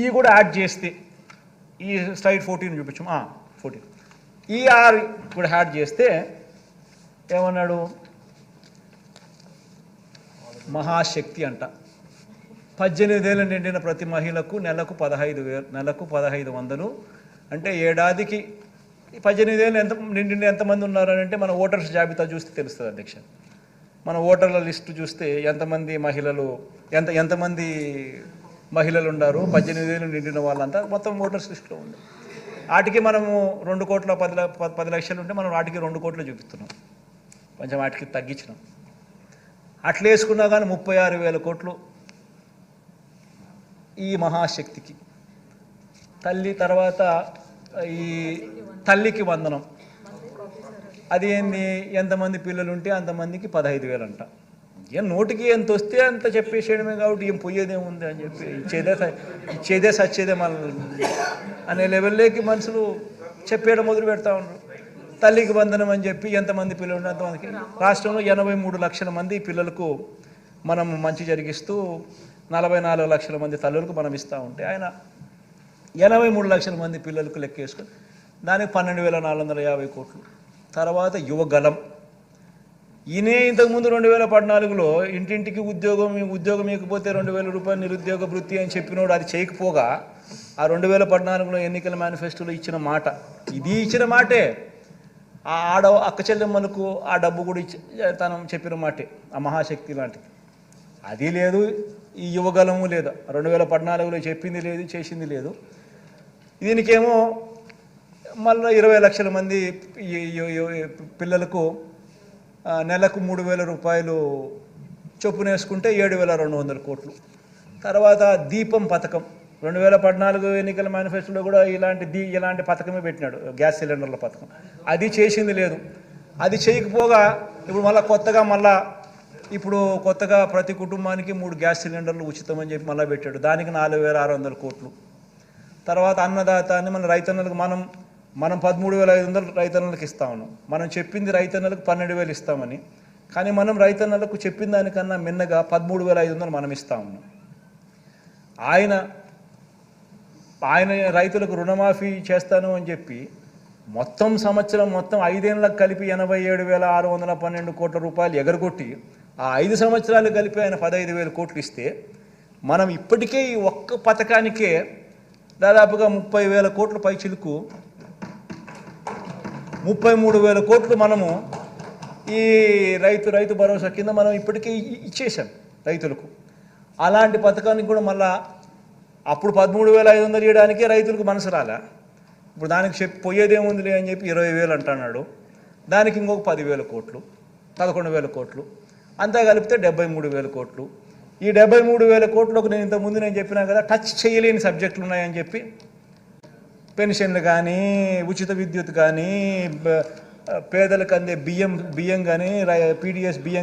ఈ కూడా యాడ్ చేస్తే ఈ స్లైడ్ ఫోర్టీన్ చూపించు ఫోర్టీన్ ఈఆర్ కూడా యాడ్ చేస్తే ఏమన్నాడు? మహాశక్తి అంట. పద్దెనిమిదేళ్ళు నిండిన ప్రతి మహిళకు నెలకు పదహైదు వేలు నెలకు పదహైదు వందలు. అంటే ఏడాదికి పద్దెనిమిదేళ్ళు ఎంత నిండి ఎంతమంది ఉన్నారు అంటే మన ఓటర్స్ జాబితా చూస్తే తెలుస్తుంది అధ్యక్ష. మన ఓటర్ల లిస్టు చూస్తే ఎంతమంది మహిళలు ఎంత ఎంతమంది మహిళలు ఉన్నారు పద్దెనిమిదేళ్ళు నిండిన వాళ్ళంతా మొత్తం ఓటర్స్ లిస్టులో ఉంది వాటికి మనము రెండు కోట్ల పది ప- పది లక్షలు ఉంటే మనం వాటికి రెండు కోట్లు చూపిస్తున్నాం. కొంచెం వాటికి తగ్గించినాం. అట్లా వేసుకున్నా కానీ ముప్పై ఆరు వేల కోట్లు ఈ మహాశక్తికి. తల్లి తర్వాత ఈ తల్లికి వందనం. అది ఏంది? ఎంతమంది పిల్లలు ఉంటే అంతమందికి పదహైదు వేలు అంట ఏం నోటికి ఎంత వస్తే అంత చెప్పేసేయడమే కాబట్టి ఏం పోయేదేముంది అని చెప్పి ఇచ్చేదే స- ఇచ్చేదే సచ్చేదే మళ్ళీ అనే లెవెల్లోకి మనుషులు చెప్పేయడం మొదలు పెడతా ఉన్నారు. తల్లికి బంధనం అని చెప్పి ఎంతమంది పిల్లలు ఉన్నంతమందికి అంతమందికి. రాష్ట్రంలో ఎనభై మూడు లక్షల మంది పిల్లలకు మనం మంచి జరిగిస్తూ నలభై నాలుగు లక్షల మంది తల్లులకు మనం ఇస్తూ ఉంటే ఆయన ఎనభై మూడు లక్షల మంది పిల్లలకు లెక్కేసుకొని దానికి పన్నెండు వేల నాలుగు వందల యాభై కోట్లు. తర్వాత యువగలం ఈయనే ఇంతకుముందు రెండు వేల పద్నాలుగులో ఇంటింటికి ఉద్యోగం ఉద్యోగం ఇకపోతే రెండు వేల రూపాయలు నిరుద్యోగ వృత్తి అని చెప్పినోడు అది చేయకపోగా ఆ రెండు వేల పద్నాలుగులో ఎన్నికల మేనిఫెస్టోలో ఇచ్చిన మాట. ఇది ఇచ్చిన మాటే. ఆ ఆడ అక్క చెల్లెమ్మలకు ఆ డబ్బు కూడా ఇచ్చి తను చెప్పిన మాటే. ఆ మహాశక్తి లాంటిది. అది లేదు ఈ యువగలము లేదు. రెండు వేల పద్నాలుగులో చెప్పింది లేదు చేసింది లేదు. దీనికేమో మళ్ళీ ఇరవై లక్షల మంది పిల్లలకు నెలకు మూడు వేల రూపాయలు చొప్పున వేసుకుంటే ఏడు వేల రెండు వందల కోట్లు. తర్వాత దీపం పథకం. రెండు వేల పద్నాలుగు ఎన్నికల మేనిఫెస్టోలో కూడా ఇలాంటి దీ ఇలాంటి పథకమే పెట్టినాడు. గ్యాస్ సిలిండర్ల పథకం. అది చేసింది లేదు. అది చేయకపోగా ఇప్పుడు మళ్ళీ కొత్తగా మళ్ళా ఇప్పుడు కొత్తగా ప్రతి కుటుంబానికి మూడు గ్యాస్ సిలిండర్లు ఉచితం అని చెప్పి మళ్ళీ పెట్టాడు. దానికి నాలుగు వేల ఆరు వందల కోట్లు. తర్వాత అన్నదాత అని మన రైతన్నలకు మనం మనం పదమూడు వేల ఐదు వందలు రైతన్నలకు ఇస్తా ఉన్నాం. మనం చెప్పింది రైతన్నలకు పన్నెండు వేలు ఇస్తామని కానీ మనం రైతన్నలకు చెప్పిన దానికన్నా మిన్నగా పదమూడు వేల ఐదు వందలు మనం ఇస్తా ఉన్నాం. ఆయన ఆయన రైతులకు రుణమాఫీ చేస్తాను అని చెప్పి మొత్తం సంవత్సరం మొత్తం ఐదేళ్ళకు కలిపి ఎనభై ఏడు వేల ఆరు వందల పన్నెండు కోట్ల రూపాయలు ఎగరగొట్టి ఆ ఐదు సంవత్సరాలు కలిపి ఆయన పదహైదు వేల కోట్లు ఇస్తే మనం ఇప్పటికే ఈ ఒక్క పథకానికే దాదాపుగా ముప్పై వేల కోట్ల పైచిలుకు ముప్పై మూడు వేల కోట్లు మనము ఈ రైతు రైతు భరోసా కింద మనం ఇప్పటికే ఇచ్చేసాం రైతులకు. అలాంటి పథకానికి కూడా మళ్ళా అప్పుడు పదమూడు వేల ఐదు వందలు ఇవ్వడానికే రైతులకు మనసు రాలే. ఇప్పుడు దానికి చెప్పి పోయేదేముందిలే అని చెప్పి ఇరవై వేలు అంటున్నాడు. దానికి ఇంకొక పదివేల కోట్లు పదకొండు వేల కోట్లు అంతా కలిపితే డెబ్బై మూడు వేల కోట్లు. ఈ డెబ్బై మూడు వేల కోట్లకు నేను ఇంతకుముందు నేను చెప్పినా కదా టచ్ చేయలేని సబ్జెక్టులు ఉన్నాయని చెప్పి పెన్షన్లు కానీ ఉచిత విద్యుత్ కానీ పేదలకు అందే బియ్యం బియ్యం కానీ పీడిఎస్ బియ్యం